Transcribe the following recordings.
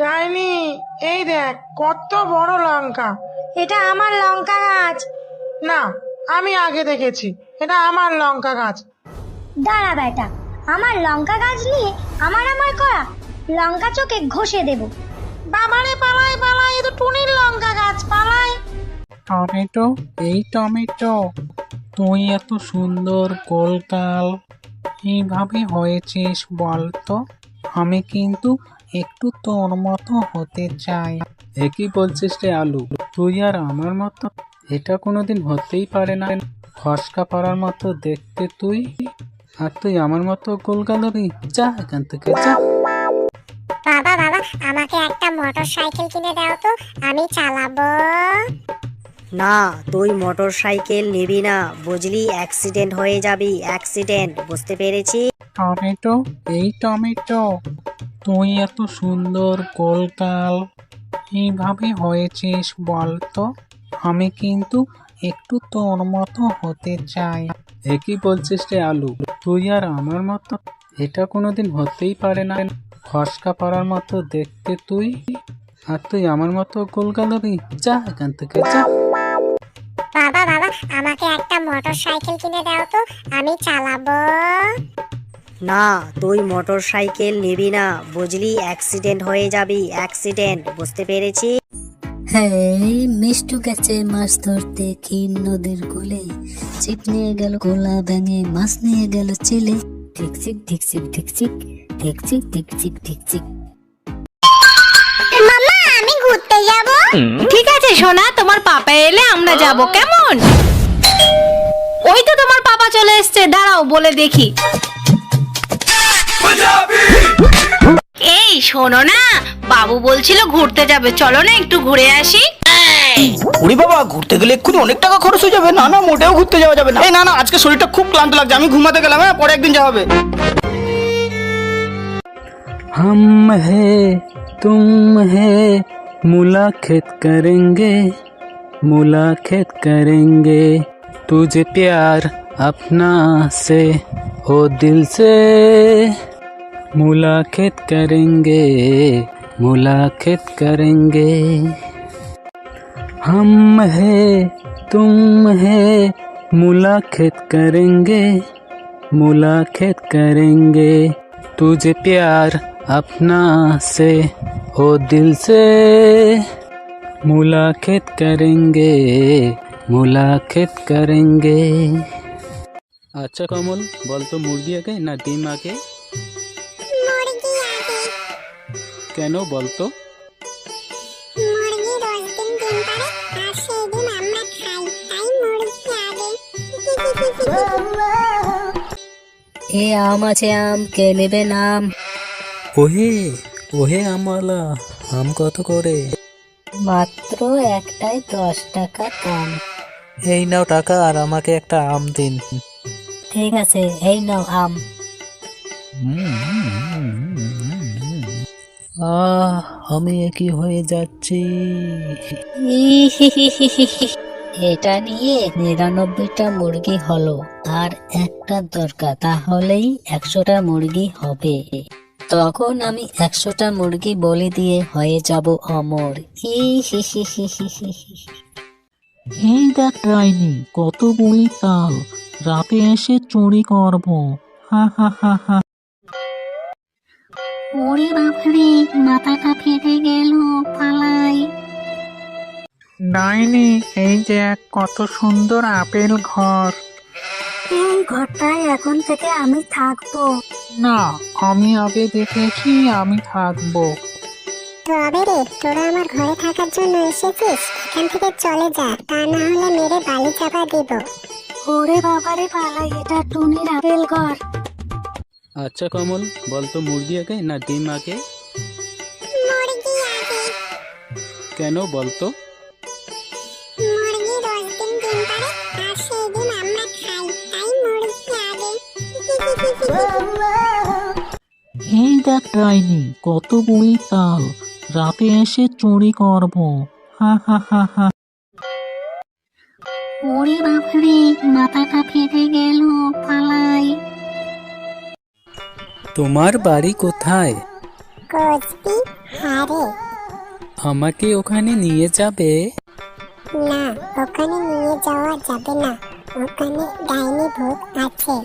ডাইনি এই দেখ কত বড় লঙ্কা। এটা আমার লঙ্কা গাছ। না আমি আগে দেখেছি। এটা আমার লঙ্কা গাছ। দাঁড়া বেটা আমার লঙ্কা গাছ নিয়ে আমার আমার করা লঙ্কা চোখে ঘষে দেব। বাবারে পালাই পালাই এ তো টুনির লঙ্কা গাছ পালাই। টমেটো এই টমেটো তুই এত সুন্দর গোলকাল এইভাবে হয়েছিস বলতো? আমি কিন্তু একটু তোর মতো হতে চাই। একই বলছিস রে আলু? তুই আর আমার মতো? এটা কোনোদিন হতেই পারে না। ফসকা পাড়ার মতো দেখতে তুই? আর তুই আমার মতো হবি যা এখান থেকে যা। বাবা বাবা আমাকে একটা মোটর সাইকেল কিনে দাও তো আমি চালাবো। না তুই মোটর সাইকেল নিবি না। বুঝলি অ্যাক্সিডেন্ট হয়ে যাবি অ্যাক্সিডেন্ট বুঝতে পেরেছি? টমেটো? এই টমেটো। তুই এত সুন্দর গোলকাল এইভাবে হয়েছিস বলতো? আমি কিন্তু একটু তোর মতো হতে চাই। একই বলছিস রে আলু। তুই আর আমার মতো? এটা কোনোদিন হতেই পারে না। ফসকা পাড়ার মতো দেখতে তুই। আর তুই আমার মতো গোলকাল হবি? যা এখান থেকে যা। বাবা বাবা আমাকে একটা মোটর সাইকেল কিনে দাও তো। আমি চালাবো। না তুই মোটর সাইকেল নিবি না বুঝলি? অ্যাক্সিডেন্ট হয়ে যাবি অ্যাক্সিডেন্ট বুঝতে পেরেছি? হ্যাঁ মিষ্টু গেছে মাছ ধরতে কি নদীর কোলে? ছিপ নিয়ে গেল কোলা ভেঙে মাছ নিয়ে গেল চেলে। ঢিকচিক ঢিকচিক ঢিকচিক ঢিকচিক ঢিকচিক ঢিকচিক মামা আমি ঘুরতে যাব? ঠিক আছে সোনা তোমার পাপা এলে আমরা যাব কেমন? ওই তো তোমার পাপা চলে এসছে দাঁড়াও বলে দেখি। এই শোনো না বাবু বলছিল ঘুরতে যাবে চলো না একটু ঘুরে আসি ওরে বাবা ঘুরতে গেলে এক্ষুনি অনেক টাকা খরচ হয়ে যাবে না না মোটেও ঘুরতে যাওয়া যাবে না এই না না আজকে শরীরটা খুব ক্লান্ত লাগছে আমি ঘুমাতে গেলাম হ্যাঁ পরে একদিন যাওয়া হবে हम है तुम है मुलाकात करेंगे मुलाकात करेंगे तुझे प्यार अपना से हो दिल से। मुलाकात करेंगे मुलाकात करेंगे। हम है, तुम है, मुलाकात करेंगे मुलाकात करेंगे। तुझे प्यार अपना से हो दिल से। मुलाकात करेंगे মুলাখেত করেঙ্গে আচ্ছা কমল বলতো মুরগি আগে না ডিম আগে কেন বলতো এ আম আছে আম কে নেবে নাম ওহে ওহে আমওয়ালা আম কত করে মাত্র একটাই দশ টাকা দাম। এই নাও টাকা আর আমাকে একটা আম দিন। ঠিক আছে এই নাও আম। আহ আমি একই হয়ে যাচ্ছি। এটা নিয়ে নিরানব্বইটা মুরগি হলো আর একটা দরকার তাহলেই একশোটা মুরগি হবে। তখন আমি একশোটা মুরগি বলি দিয়ে হয়ে যাব অমর। ই হি হি হি হি হি হি। এই দেখ ডাইনি কত বই তাল। রাতে এসে চুরি করব। হা হা হা হা। ওরে বাবারে মাথাটা ফেটে গেল পালাই ডাইনি এই যে এক কত সুন্দর আপেল ঘর। এই ঘরটায় এখন থেকে আমি থাকব। না আমি আগে দেখেছি আমি থাকব। তবে রে? তোরা আমার ঘরে থাকার জন্য এসেছিস? এখান থেকে চলে যা তা না হলে মেরে বালি চাপা দিব। ওরে বাবারে পালাই এটা টুনির আপেল ঘর। আচ্ছা কমল বলতো মুরগি আগে না ডিম আগে? মুরগি আগে। কেন বলতো মুরগি দশ দিন ডিম পারে আর সেই ডিম আমরা খাই। তাই মুরগি আগে। এই দেখ ডাইনি কত বই তাল। রাতে এসে চুরি করব। হা হা হা হা। ওরে বাবারে মাথাটা ফেটে গেল পালাই। তোমার বাড়ি কোথায়? কোচবি হ্যাঁ রে আমাকে ওখানে নিয়ে যাবে? না ওখানে নিয়ে যাওয়া যাবে না। ওখানে ডাইনি ভূত আছে।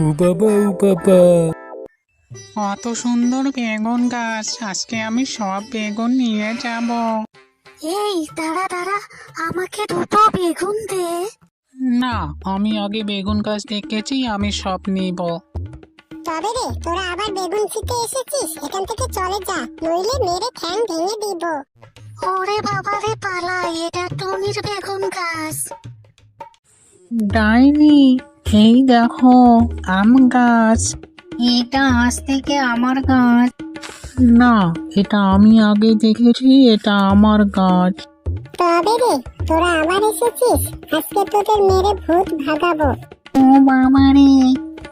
ও বাবা ও বাবা। কত সুন্দর বেগুন গাছ। আজকে আমি সব বেগুন নিয়ে যাব। এই দাঁড়া দাঁড়া আমাকে দুটো বেগুন দে। না আমি আগে বেগুন গাছ দেখেছি আমি সব নিব। তবে রে তোরা আবার বেগুন ছিতে এসেছিস এখান থেকে চলে যা নইলে মেরে ঠ্যাং ভেঙে দিব। ওরে বাবা রে পালাই এটা টুনির বেগুন গাছ। ডাইনি এই দেখো আম গাছ। এটা আজ থেকে আমার গাছ। না এটা আমি আগে দেখেছি এটা আমার গাছ। তবে রে তোরা আবার এসেছিস? আজকে তোদের মেরে ভূত ভাগাবো। ও বাবা রে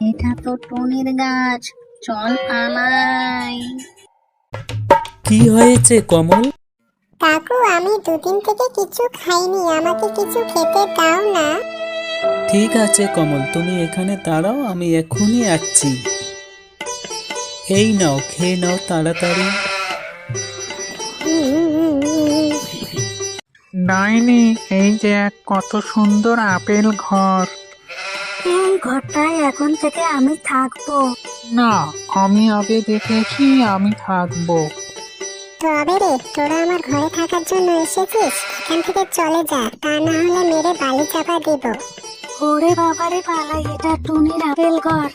এটা তো টুনির গাছ। চল পালাই। কি হয়েছে কমল? কাকু আমি দুদিন থেকে কিছু খাইনি আমাকে কিছু খেতে দাও না। ঠিক আছে কমল তুমি এখানে দাঁড়াও আমি এক্ষুনি আসছি। এই নাও খেয়ে নাও তাড়াতাড়ি। ডাইনি এই যে এক কত সুন্দর আপেল ঘর। এই ঘরটায় এখন থেকে আমি থাকব। না আমি আগে দেখেছি আমি থাকব। তবে রে তোরা আমার ঘরে থাকার জন্য এসেছিস? এখান থেকে চলে যা তা না হলে মেরে বালি চাপা দিব। ওরে বাবা রে পালাই এটা টুনির আপেল ঘর।